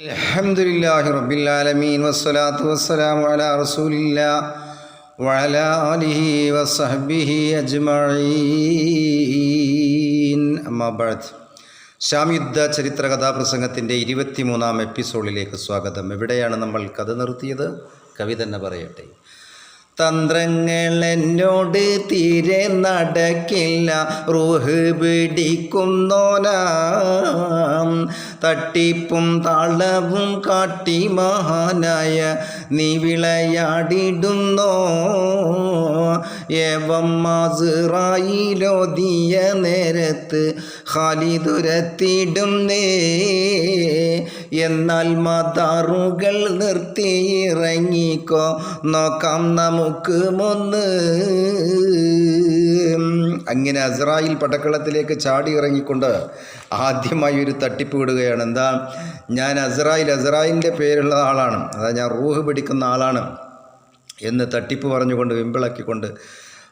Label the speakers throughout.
Speaker 1: الحمد لله رب العالمين والصلاة والسلام على رسول الله وعلى آله وصحبه أجمعين أما بعد ശ്യാം യുദ്ധ ചരിത്ര കഥാപ്രസംഗത്തിൻ്റെ ഇരുപത്തിമൂന്നാം എപ്പിസോഡിലേക്ക് സ്വാഗതം എവിടെയാണ് നമ്മൾ കഥ നിർത്തിയത് കവി തന്നെ പറയട്ടെ തന്ത്രങ്ങൾ എന്നോട് തീരെ നടക്കില്ല റൂഹ് പിടിക്കുന്നോനാം തട്ടിപ്പും താളവും കാട്ടി മഹാനായ നീ വിളയാടിടുന്നോ? ഏവം മാസിറായിലോതിയ നേരത്ത് ഖാലിദുരത്തിടുന്നേ എന്നാൽ മതാറുകൾ നിർത്തി ഇറങ്ങിക്കോ. നോക്കാം നമുക്ക് മുന്ന്. അങ്ങനെ അസ്രായിൽ പടക്കളത്തിലേക്ക് ചാടി ഇറങ്ങിക്കൊണ്ട് ആദ്യമായി ഒരു തട്ടിപ്പ് വിടുകയാണ്. എന്താ? ഞാൻ അസ്രായിൽ അസ്രായിന്റെ പേരുള്ള ആളാണ്. അതായത് ഞാൻ റൂഹ് പിടിക്കുന്ന ആളാണ് എന്ന് തട്ടിപ്പ് പറഞ്ഞുകൊണ്ട് വിമ്പിളക്കിക്കൊണ്ട്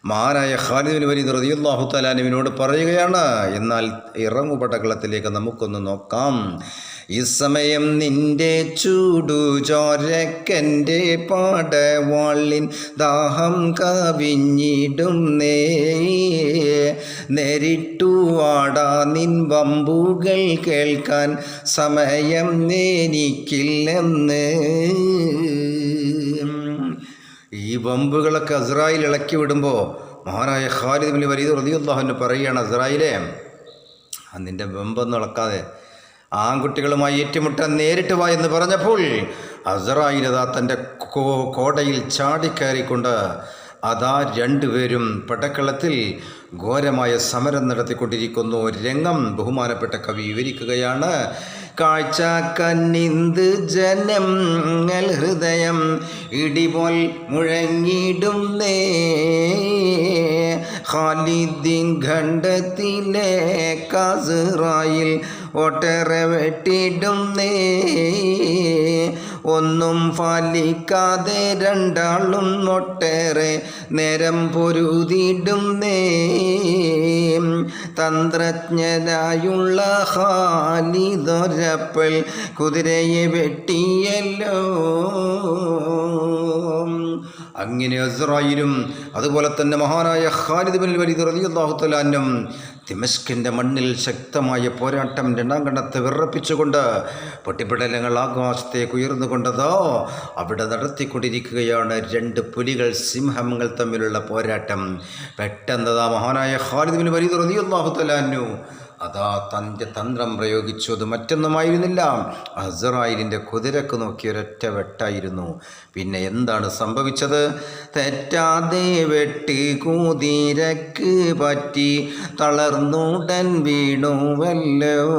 Speaker 1: മഹാനായ ഖാലിദിൻ വലീദ് റതിയുല്ലാഹു തലാനുവിനോട് പറയുകയാണ് എന്നാൽ ഇറങ്ങു പടക്കളത്തിലേക്ക് നമുക്കൊന്ന് നോക്കാം. ഈ സമയം നിന്റെ ചൂടു ചോരക്കന്റെ പാടവാളിൻ ദാഹം കവിഞ്ഞിടും നേ. നേരിട്ടു ആടാ നിൻ വമ്പുകൾ കേൾക്കാൻ സമയം നേനിക്കില്ലെന്ന്. ഈ ബമ്പുകളൊക്കെ അസ്രായിൽ ഇളക്കി വിടുമ്പോൾ മഹാനായ ഖാലിദ് ബിൻ വരീദ് റളിയല്ലാഹു പറയുകയാണ് അസ്രായിലെ നിന്റെ ബമ്പൊന്നും ഇളക്കാതെ ആൺകുട്ടികളുമായി ഏറ്റുമുട്ടാൻ നേരിട്ട് വാ എന്ന് പറഞ്ഞപ്പോൾ അസറായിരത തന്റെ കോടയിൽ ചാടിക്കയറിക്കൊണ്ട് അതാ രണ്ടുപേരും പടക്കളത്തിൽ ഘോരമായ സമരം നടത്തിക്കൊണ്ടിരിക്കുന്നു. രംഗം ബഹുമാനപ്പെട്ട കവി വിവരിക്കുകയാണ്. കാഴ്ച കന്നിന്ത് ജനങ്ങൾ ഹൃദയം ഇടിപോൽ മുഴങ്ങിടുന്നേ ഖാലിദ്ദീൻ ഖണ്ഡത്തിലെ കാസിറായിൽ ഒട്ടേറെ വെട്ടിടുന്നേ ഒന്നും ഫലിക്കാതെ രണ്ടാളും ഒട്ടേറെ നേരം പൊരുതിടുന്നേ തന്ത്രജ്ഞനായുള്ള ഹാലിതൊരപ്പൽ കുതിരയെ വെട്ടിയല്ലോ. അങ്ങനെ അസ്രായിലും അതുപോലെ തന്നെ മഹാനായ ഖാലിദ് ബിൻ വലിദ് റളിയല്ലാഹു അള്ളാഹുത്തലാനും തിമസ്കിന്റെ മണ്ണിൽ ശക്തമായ പോരാട്ടം രണ്ടാം കണ്ടത്തെ വിറപ്പിച്ചുകൊണ്ട് പൊട്ടിപ്പിടലങ്ങൾ ആകാശത്തേക്ക് ഉയർന്നുകൊണ്ടതോ അവിടെ നടത്തിക്കൊണ്ടിരിക്കുകയാണ് രണ്ട് പുലികൾ സിംഹങ്ങൾ തമ്മിലുള്ള പോരാട്ടം. പെട്ടെന്നതാ മഹാനായ ഖാലിദ് ബിൻ വലിദ് റളിയല്ലാഹു തആലാനു അതാ തന്റെ തന്ത്രം പ്രയോഗിച്ചു. അത് മറ്റൊന്നുമായിരുന്നില്ല. അസറായിലിന്റെ കുതിരക്ക് നോക്കി ഒരൊറ്റ വെട്ടായിരുന്നു. പിന്നെ എന്താണ് സംഭവിച്ചത്? തെറ്റാതെ വെട്ടി കുതിരക്ക് പറ്റി തളർന്നുടൻ വീണുവല്ലോ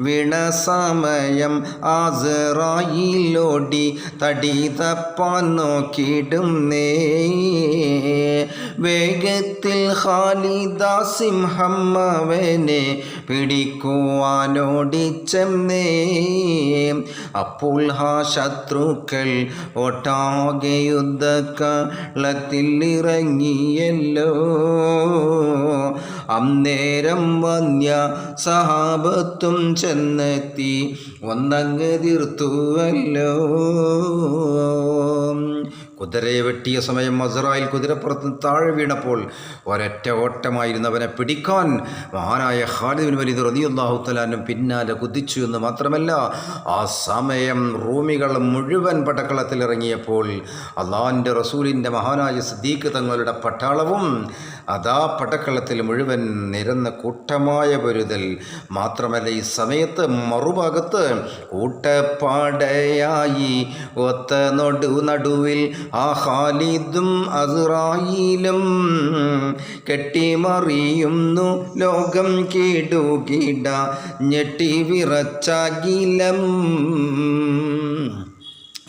Speaker 1: വീണ സമയം ആസറായിലോടി തടി തപ്പാൻ നോക്കിയിടും നേ. വേഗത്തിൽ ഖാലിദ സിംഹം അവനെ പിടിക്കുവാനോടിച്ചെന്നേ. അപ്പോൾ ആ ശത്രുക്കൾ ഒട്ടാകെ യുദ്ധക്കളത്തിൽ ഇറങ്ങിയല്ലോ അന്നേരം വന്യ സഹാബത്തും ചെന്നെത്തി ഒന്നങ്ങ് തീർത്തുവല്ലോ. കുതിരയെ വെട്ടിയ സമയം മസറായിൽ കുതിരപ്പുറത്ത് താഴെ വീണപ്പോൾ ഒരൊറ്റ ഓട്ടമായിരുന്നവനെ പിടിക്കാൻ മഹാനായ ഖാലിദിൻ വലിയ തലാനും പിന്നാലെ കുതിച്ചു എന്ന് മാത്രമല്ല ആ സമയം റൂമികൾ മുഴുവൻ പട്ടക്കളത്തിലിറങ്ങിയപ്പോൾ അള്ളാഹിന്റെ റസൂലിന്റെ മഹാനായ സിദ്ദീഖ് തങ്ങളുടെ പട്ടാളവും അതാ പടക്കളത്തിൽ മുഴുവൻ നിരന്ന കൂട്ടമായ പൊരുതൽ. മാത്രമല്ല ഈ സമയത്ത് മറുഭാഗത്ത് കൂട്ടപ്പാടയായി ഒത്ത നൊടു നടുവിൽ ആ ഖാലിദും അസുറായിലും കെട്ടിമറിയുന്നു ലോകം കീടുകിട ഞെട്ടി വിറച്ചകിലം.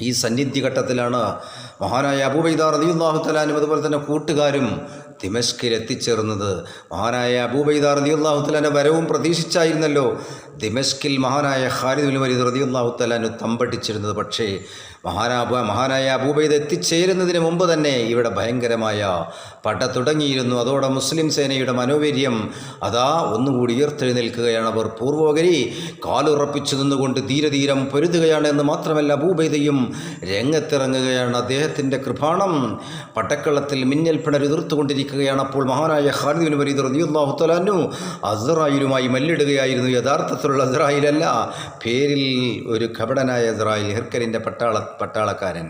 Speaker 1: ഈ സന്നിധി ഘട്ടത്തിലാണ് മഹാനായ അബൂബൈദാർ റതിയുല്ലാഹു തലാനും അതുപോലെ തന്നെ കൂട്ടുകാരും ദിമഷ്കിൽ എത്തിച്ചേർന്നത് മഹാനായ അബൂബൈദ റതിയുള്ളാഹുത്തലാന്റെ തലാന്റെ വരവും പ്രതീക്ഷിച്ചായിരുന്നല്ലോ. ദിമഷ്കിൽ മഹാനായ ഖാലിദ് ഉൽ വലീദ് റതിയുല്ലാഹു തലാനു തമ്പടിച്ചിരുന്നത്. പക്ഷേ മഹാനാബ മഹാനായ അബൂബൈദ് എത്തിച്ചേരുന്നതിന് മുമ്പ് തന്നെ ഇവിടെ ഭയങ്കരമായ പട തുടങ്ങിയിരുന്നു. അതോടെ മുസ്ലിം സേനയുടെ മനോവീര്യം അതാ ഒന്നുകൂടി ഉയർത്തെഴുന്നേൽക്കുകയാണ്. അവർ പൂർവോകരി കാലുറപ്പിച്ചു നിന്നുകൊണ്ട് ധീരധീരം പൊരുതുകയാണ് എന്ന് മാത്രമല്ല അബൂബൈദയും രംഗത്തിറങ്ങുകയാണ്. അദ്ദേഹത്തിന്റെ കൃപാണം പട്ടക്കളത്തിൽ മിന്നൽ പിണരുതിർത്തുകൊണ്ടിരിക്കുകയാണ് അപ്പോൾ മഹാനായ ഖാലിദിൻ വരീദ് റളിയല്ലാഹു അസറായിലുമായി മല്ലിടുകയായിരുന്നു. യഥാർത്ഥത്തിലുള്ള അസറായിലല്ല പേരിൽ ഒരു കപടനായ അസറായിൽ ഹിർക്കലിന്റെ പട്ടാള പട്ടാളക്കാരൻ.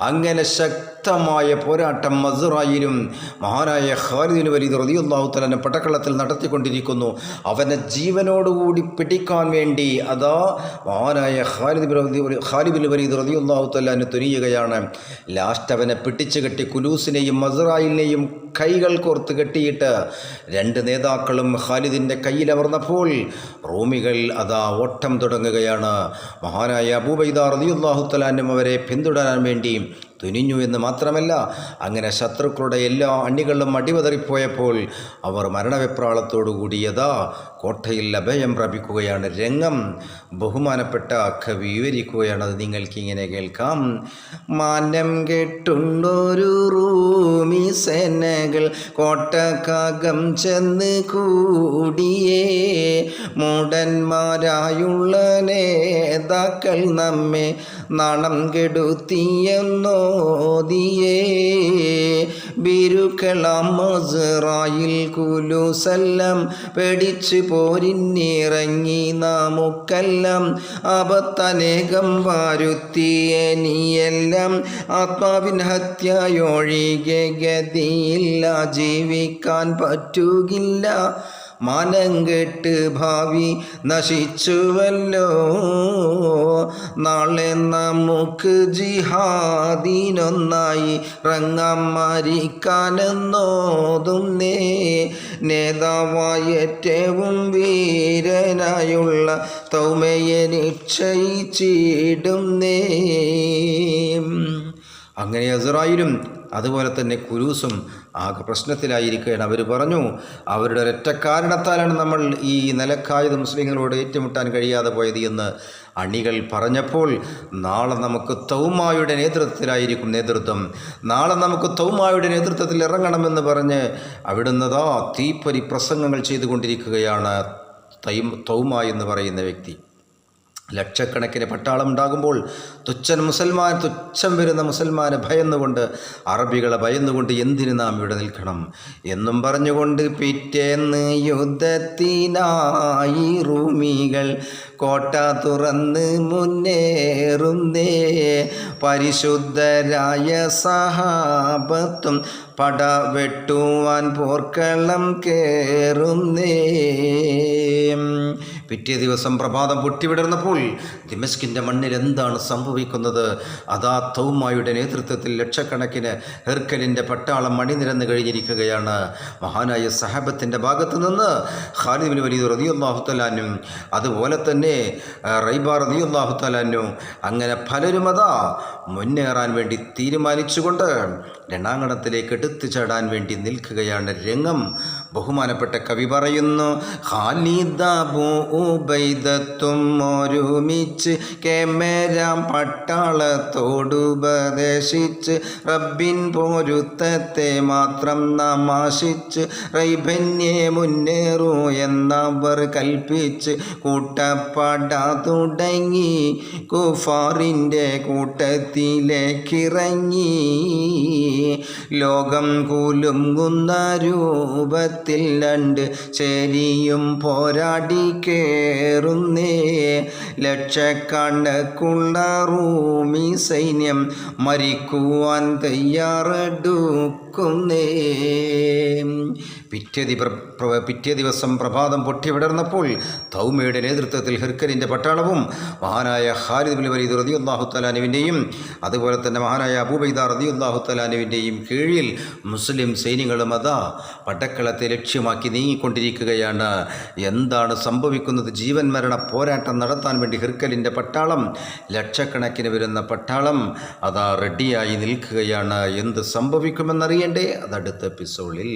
Speaker 1: അങ്ങനെ ശക്തമായ പോരാട്ടം മസുറായിലും മഹാനായ ഖാലിദിൻ വലിയ റളിയല്ലാഹു തലനെ പട്ടക്കളത്തിൽ നടത്തിക്കൊണ്ടിരിക്കുന്നു. അവനെ ജീവനോടുകൂടി പിടിക്കാൻ വേണ്ടി അതാ മഹാനായ ഖാലിദ് ബിൻ വലിയ റളിയല്ലാഹു തലാന് തുനിയുകയാണ്. ലാസ്റ്റ് അവനെ പിടിച്ചു കെട്ടി കുലൂസിനെയും മസുറായിലിനെയും കൈകൾ കോർത്ത് കെട്ടിയിട്ട് രണ്ട് നേതാക്കളും ഖാലിദിന്റെ കയ്യിലമർന്നപ്പോൾ റൂമികൾ അതാ ഓട്ടം തുടങ്ങുകയാണ്. മഹാനായ അബൂബൈദ റളിയല്ലാഹു തലാനും അവരെ പിന്തുടരാൻ വേണ്ടി തുനിഞ്ഞു എന്ന് മാത്രമല്ല അങ്ങനെ ശത്രുക്കളുടെ എല്ലാ അണികളും അടിവതറിപ്പോയപ്പോൾ അവർ മരണവെപ്രാളത്തോടുകൂടി യഥാ കോട്ടയിൽ അഭയം പ്രാപിക്കുകയാണ്. രംഗം ബഹുമാനപ്പെട്ട കവി വിവരിക്കുകയാണ്. അത് നിങ്ങൾക്ക് ഇങ്ങനെ കേൾക്കാം. മാനം കെട്ടുണ്ടൊരു റൂമി സേനകൾ കോട്ടക്കാകം ചെന്ന് കൂടിയേ. മൂടന്മാരായുള്ള നേതാക്കൾ നമ്മെ നാണം കെടുത്തിയെന്നോതിയേ. ബിരുക്കളാം മസുറായിൽ കുലുസെല്ലാം പേടിച്ച് പോരിന്നിറങ്ങി നാമുക്കെല്ലാം അബത്തനേകം വാരുത്തിയ നീയെല്ലാം ആത്മാവിൻ ഹത്യയൊഴികെ ഗതിയില്ല ജീവിക്കാൻ പറ്റുകില്ല. മാനം കെട്ട് ഭാവി നശിച്ചുവല്ലോ. നാളെ നമുക്ക് ജിഹാദീനൊന്നായി റങ്ങാം മരിക്കാനെന്നോതുന്നേ. നേതാവായറ്റവും വീരനായുള്ള തൗമയെ നിശ്ചയിച്ചിടുന്നേ. അങ്ങനെ അസറായിലും അതുപോലെ തന്നെ കുരൂസും ആകെ പ്രശ്നത്തിലായിരിക്കുകയാണ്. അവർ പറഞ്ഞു അവരുടെ ഒരൊറ്റ കാരണത്താലാണ് നമ്മൾ ഈ നിലക്കായത് മുസ്ലിങ്ങളോട് ഏറ്റുമുട്ടാൻ കഴിയാതെ പോയത് എന്ന് അണികൾ പറഞ്ഞപ്പോൾ നാളെ നമുക്ക് തൗമായുടെ നേതൃത്വത്തിലായിരിക്കും നേതൃത്വം. നാളെ നമുക്ക് തൗമായുടെ നേതൃത്വത്തിൽ ഇറങ്ങണമെന്ന് പറഞ്ഞ് അവിടുന്നതാ തീപ്പൊരി പ്രസംഗങ്ങൾ ചെയ്തുകൊണ്ടിരിക്കുകയാണ് തൗമ എന്ന് പറയുന്ന വ്യക്തി. ലക്ഷക്കണക്കിന് പട്ടാളം ഉണ്ടാകുമ്പോൾ തുച്ഛൻ മുസൽമാൻ തുച്ഛം വരുന്ന മുസൽമാനെ ഭയന്നുകൊണ്ട് അറബികളെ ഭയന്നുകൊണ്ട് എന്തിനു നാം ഇവിടെ നിൽക്കണം? എന്നും പറഞ്ഞുകൊണ്ട് പിറ്റേന്ന് യുദ്ധത്തിനായി റൂമികൾ കോട്ട തുറന്ന് മുന്നേറുന്നേ. പരിശുദ്ധരായ സഹാബത്തും പട വെട്ടുവാൻ പോർക്കളം കേറുന്നേ. പിറ്റേ ദിവസം പ്രഭാതം പൊട്ടിവിടർന്നപ്പോൾ ദിമസ്കിന്റെ മണ്ണിൽ എന്താണ് സംഭവിക്കുന്നത്? അതാ തൗമായുടെ നേതൃത്വത്തിൽ ലക്ഷക്കണക്കിന് ഹെർക്കലിന്റെ പട്ടാളം മണിനിരന്ന് കഴിഞ്ഞിരിക്കുകയാണ്. മഹാനായ സഹാബത്തിന്റെ ഭാഗത്ത് നിന്ന് ഖാലിബിന് വലിയ റതിയുല്ലാഹുത്തലാനും അതുപോലെ തന്നെ റൈബ റതിയുല്ലാഹുത്തലാനും അങ്ങനെ പലരും അതാ മുന്നേറാൻ വേണ്ടി തീരുമാനിച്ചുകൊണ്ട് രണാങ്കണത്തിലേക്ക് എടുത്തു ചാടാൻ വേണ്ടി നിൽക്കുകയാണ് രംഗം. ബഹുമാനപ്പെട്ട കവി പറയുന്നു ഹാലിദൂബൈദത്തും ഒരുമിച്ച് കേമരാം പട്ടാളത്തോടുപദേശിച്ച് റബ്ബിൻ പോരുത്തത്തെ മാത്രം നമാശിച്ച് റൈബന്യെ മുന്നേറൂ എന്നവർ കൽപ്പിച്ച് കൂട്ടപ്പാട തുടങ്ങി കുഫാറിന്റെ കൂട്ടത്തിലേക്കിറങ്ങി. ലോകം കുലുങ്ങുന്ന രൂപത്തിൽ രണ്ട് ശരിയും പോരാടി കേറുന്നേ. ലക്ഷക്കണക്കുള്ള റൂമി സൈന്യം മരിക്കുവാൻ തയ്യാറെടുക്കുന്നേ. പിറ്റേ ദിവസം പിറ്റേ ദിവസം പ്രഭാതം പൊട്ടിവിടർന്നപ്പോൾ തൗമയുടെ നേതൃത്വത്തിൽ ഹിർക്കലിന്റെ പട്ടാളവും മഹാനായ ഖാലിദ് ബിൻ വലീദ് റതിയുല്ലാഹു തലാനുവിന്റെയും അതുപോലെ തന്നെ മഹാനായ അബൂബൈദ റതിയുല്ലാഹു തലാനുവിന്റെയും കീഴിൽ മുസ്ലിം സൈന്യങ്ങളും അതാ പടക്കളത്തെ ലക്ഷ്യമാക്കി നീങ്ങിക്കൊണ്ടിരിക്കുകയാണ്. എന്താണ് സംഭവിക്കുന്നത്? ജീവൻ മരണ പോരാട്ടം നടത്താൻ വേണ്ടി ഹിർക്കലിന്റെ പട്ടാളം ലക്ഷക്കണക്കിന് വരുന്ന പട്ടാളം അതാ റെഡിയായി നിൽക്കുകയാണ്. എന്ത് സംഭവിക്കുമെന്നറിയണ്ടേ? അതടുത്ത എപ്പിസോഡിൽ